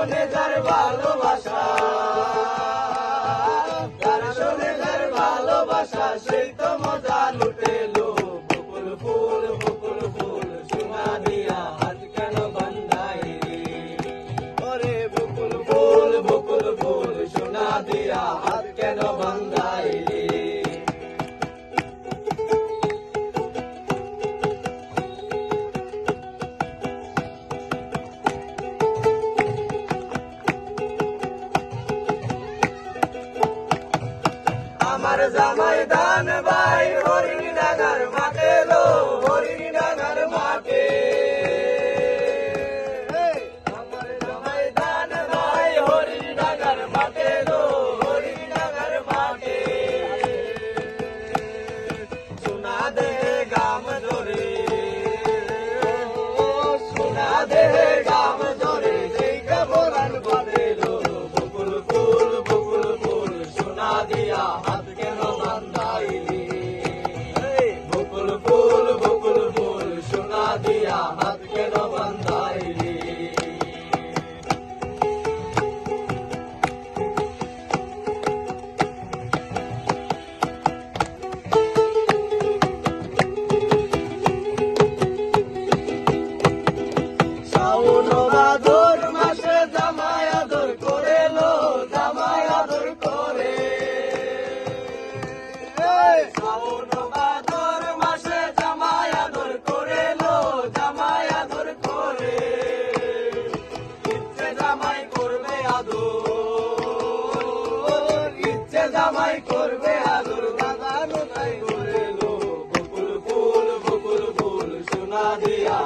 শোনে তার ভালোবাসা, তার শোনে তার ভালোবাসা, সেই তো মজা লুটেলো বকুল ফুল বকুল ফুল সোনা দিয়া হাত কেন বান্ধাই রে? ওরে বকুল ফুল বকুল ফুল সোনা দিয়া জামাই দান বা Rama. দিয়া